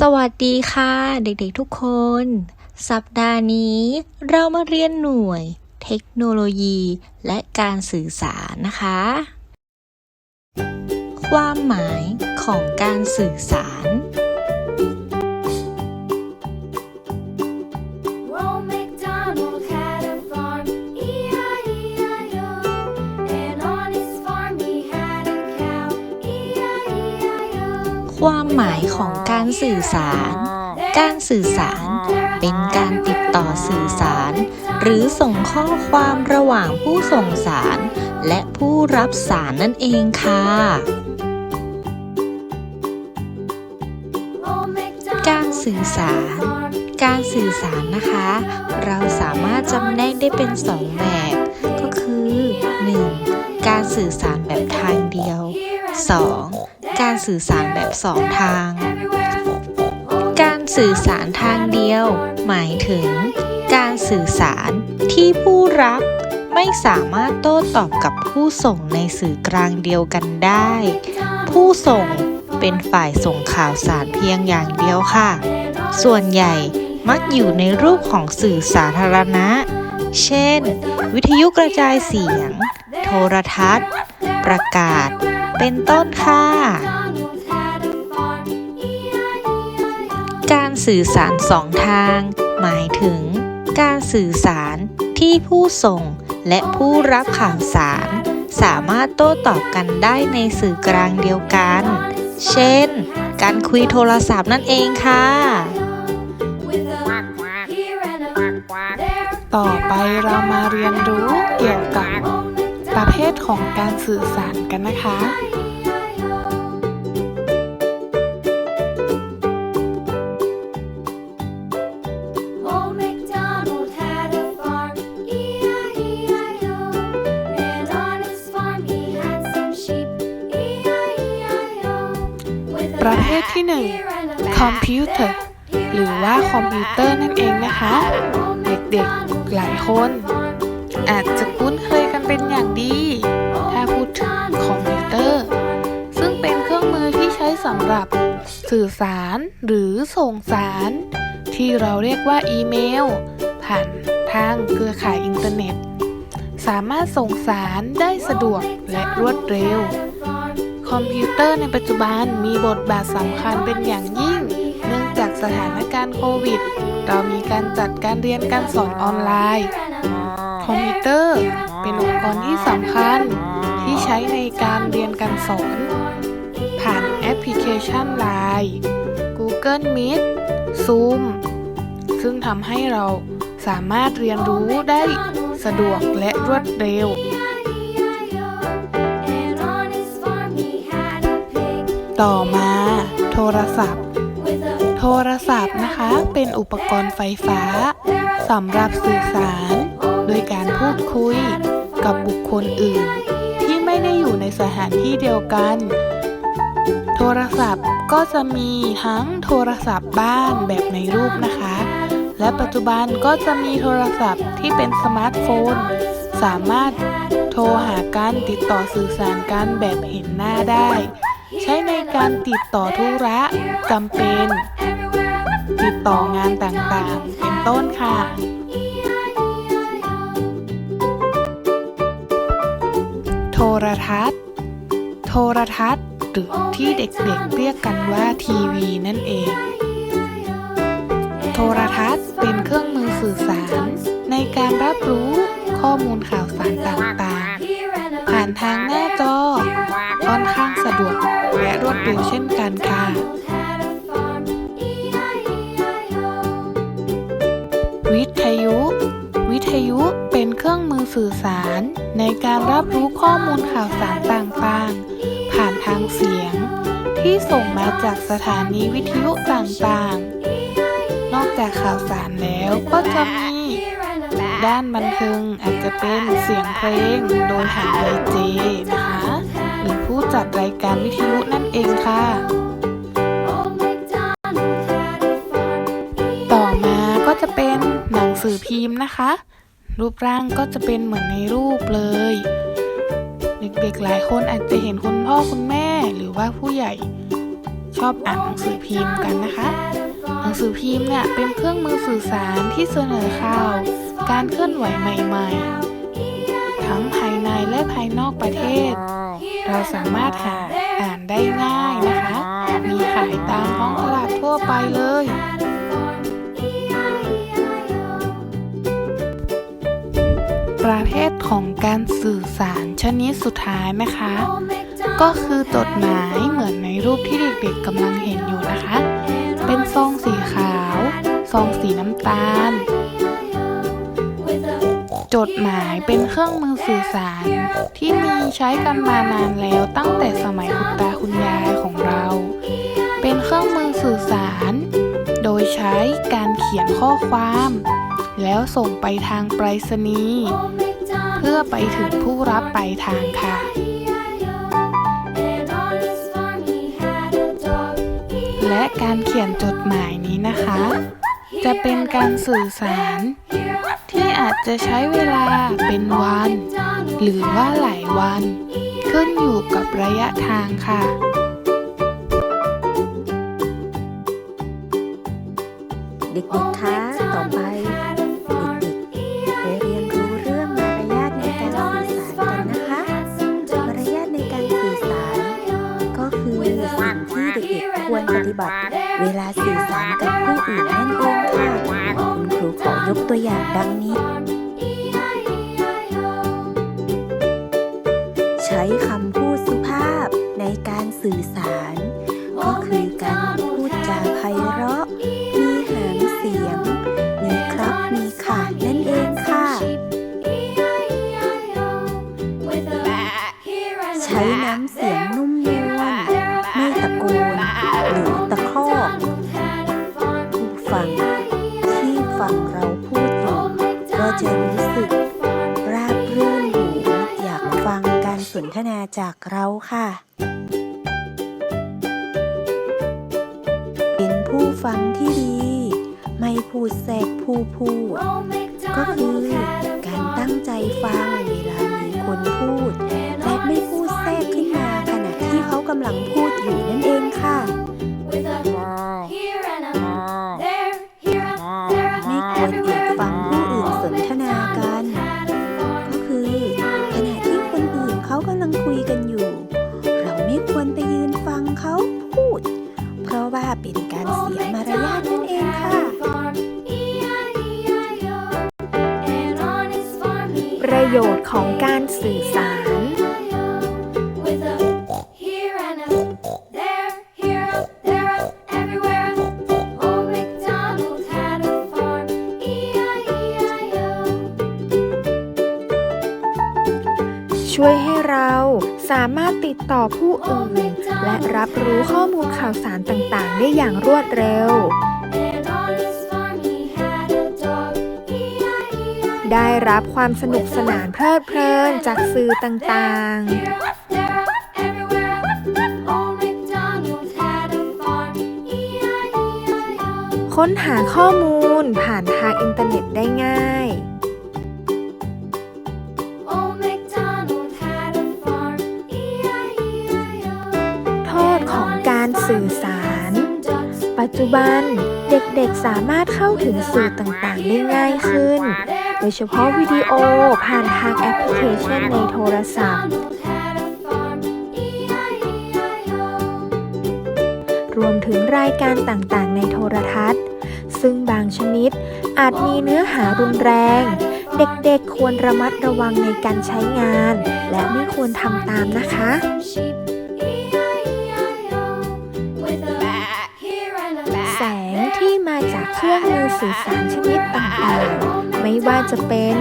สวัสดีค่ะ เด็กๆทุกคน สัปดาห์นี้เรามาเรียนหน่วย เทคโนโลยี และการสื่อสารนะคะ ความหมายของการสื่อสาร ความหมายของการสื่อสาร การสื่อสาร เป็นการติดต่อสื่อสาร หรือส่งข้อความระหว่างผู้ส่งสาร และผู้รับสารนั่นเองค่ะ การสื่อสาร การสื่อสารนะคะ เราสามารถจำแนกได้เป็นสองแบบ ก็คือ 1. การสื่อสารแบบทางเดียว 2. การสื่อสารแบบสองทาง การสื่อสารทางเดียว หมายถึง การสื่อสารที่ผู้รับไม่สามารถโต้ตอบกับผู้ส่งในสื่อกลางเดียวกันได้ ผู้ส่งเป็นฝ่ายส่งข่าวสารเพียงอย่างเดียวค่ะ ส่วนใหญ่มักอยู่ในรูปของสื่อสาธารณะ เช่น วิทยุกระจายเสียง โทรทัศน์ ประกาศ เป็นต้นค่ะ การสื่อสารสองทาง หมายถึง การสื่อสารที่ผู้ส่งและผู้รับข่าวสาร สามารถโต้ตอบกันได้ในสื่อกลางเดียวกัน เช่น การคุยโทรศัพท์นั่นเองค่ะ ต่อไปเรามาเรียนรู้เกี่ยวกับ ประเภทของการสื่อสารกันนะคะ Old MacDonald had a farm, E-I-E-I-O. And on his farm he had some sheep, E-I-E-I-O. With a ประเภทที่ here and a 1คอมพิวเตอร์หรือว่าคอมพิวเตอร์นั่นเองนะคะเด็กๆหลายคนอาจจะำหรับสื่อสารหรือส่งสาร ที่เราเรียกว่าอีเมล ผ่านทางเครือข่ายอินเทอร์เน็ต สามารถส่งสารได้สะดวกและรวดเร็ว คอมพิวเตอร์ในปัจจุบันมีบทบาทสำคัญเป็นอย่างยิ่ง เนื่องจากสถานการณ์โควิด เรามีการจัดการเรียนการสอนออนไลน์ คอมพิวเตอร์เป็นอุปกรณ์ที่สำคัญที่ใช้ในการเรียนการสอน ผ่านแอปพลิเคชัน Line Google Meet Zoom ซึ่งทำให้เราสามารถเรียนรู้ได้สะดวกและรวดเร็ว ต่อมาโทรศัพท์ โทรศัพท์นะคะเป็นอุปกรณ์ไฟฟ้าสำหรับสื่อสาร โดยการพูดคุยกับบุคคลอื่น ที่ไม่ได้อยู่ในสถานที่เดียวกัน ทรศัพท์ก็จะมีทั้งโทรศัพท์บ้านแบบในรูปนะคะ และปัจจุบันก็จะมีโทรศัพท์ที่เป็นสมาร์ทโฟน สามารถโทรหากันติดต่อสื่อสารกันแบบเห็นหน้าได้ ใช้ในการติดต่อธุระจำเป็น ติดต่องานต่างๆ เป็นต้นค่ะโทรทัศน์ โทรทัศน์ หรือที่เด็กๆเรียกกันว่าทีวีนั่นเอง โทรทัศน์เป็นเครื่องมือสื่อสาร ในการรับรู้ข้อมูลข่าวสารต่างๆ ผ่านทางหน้าจอค่อนข้างสะดวกและรวดเร็วเช่นกันค่ะวิทยุ วิทยุเป็นเครื่องมือสื่อสาร ในการรับรู้ข้อมูลข่าวสารต่างๆ ผ่านทางเสียง ที่ส่งมาจากสถานีวิทยุต่างๆ นอกจากข่าวสารแล้วก็จะมี ด้านบันเทิงอาจจะเป็นเสียงเพลงโดยหางไอเจนะคะหรือผู้จัดรายการวิทยุนั่นเองค่ะต่อมาก็จะเป็นหนังสือพิมพ์นะคะ รูปร่างก็จะเป็นเหมือนในรูปเลย เด็กๆหลายคนอาจจะเห็นคุณพ่อคุณแม่หรือว่าผู้ใหญ่ชอบอ่านหนังสือพิมพ์กันนะคะ หนังสือพิมพ์เนี่ยเป็นเครื่องมือสื่อสารที่เสนอข่าว การเคลื่อนไหวใหม่ๆ ทั้งภายในและภายนอกประเทศ เราสามารถหาอ่านได้ง่ายนะคะ มีขายตามท้องตลาดทั่วไปเลย ประเภทของการสื่อสารชนิดสุดท้ายนะคะ ก็คือจดหมายเหมือนในรูปที่เด็กๆกำลังเห็นอยู่นะคะ เป็นซองสีขาว ซองสีน้ำตาล จดหมายเป็นเครื่องมือสื่อสาร ที่มีใช้กันมานานแล้วตั้งแต่สมัยคุณตาคุณยายของเรา เป็นเครื่องมือสื่อสาร โดยใช้การเขียนข้อความ แล้วส่งไปทางไปรษณีย์เพื่อไปถึงผู้รับปลายทางค่ะ และการเขียนจดหมายนี้นะคะ จะเป็นการสื่อสาร ที่อาจจะใช้เวลาเป็นวัน หรือว่าหลายวัน ขึ้นอยู่กับระยะทางค่ะเด็กๆ คะ ต่อไป ควรปฏิบัติ เวลาสื่อสารกับผู้อื่นนั่นเองค่ะคุณครูขอยกตัวอย่างดังนี้ ใช้คำพูดสุภาพในการสื่อสาร นทนาจากเราค่ะ เป็นผู้ฟังที่ดี ไม่พูดแทรกผู้พูด ก็คือการตั้งใจฟังเวลามีคนพูด และไม่พูดแทรกขึ้นมาขณะที่เขากำลังพูด โยชน์ของการสื่อสาร ช่วยให้เราสามารถติดต่อผู้อื่น และรับรู้ข้อมูลข่าวสารต่างๆ ได้อย่างรวดเร็ว ได้รับความสนุกสนานเพลิดเพลินจากสื่อต่างๆค้นหาข้อมูลผ่านทางอินเทอร์เน็ตได้ง่าย โทษของการสื่อสาร ปัจจุบันเด็กๆสามารถเข้าถึงสื่อต่างๆได้ง่ายขึ้น โดยเฉพาะวิดีโอผ่านทางแอปพลิเคชันในโทรศัพท์ รวมถึงรายการต่างๆ ในโทรทัศน์ ซึ่งบางชนิดอาจมีเนื้อหารุนแรง เด็กๆควรระมัดระวังในการใช้งาน และไม่ควรทำตามนะคะแสงที่มาจากเครื่องมือสื่อสารชนิดต่างๆ ไม่ว่าจะเป็น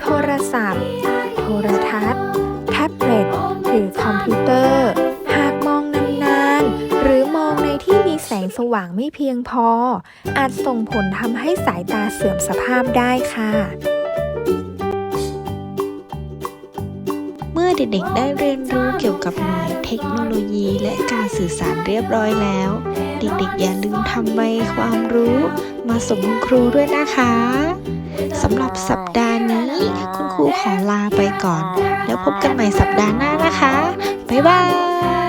โทรศัพท์ โทรทัศน์ แท็บเล็ต หรือคอมพิวเตอร์ หากมองนานๆ หรือมองในที่มีแสงสว่างไม่เพียงพอ อาจส่งผลทำให้สายตาเสื่อมสภาพได้ค่ะ เมื่อเด็กๆได้เรียนรู้เกี่ยวกับหน่วยเทคโนโลยีและการสื่อสารเรียบร้อยแล้ว เด็กๆอย่าลืมทำใบความรู้มาสมคุณครูด้วยนะคะสำหรับสัปดาห์นี้ คุณครูขอลาไปก่อน แล้วพบกันใหม่สัปดาห์หน้านะคะ บ๊ายบาย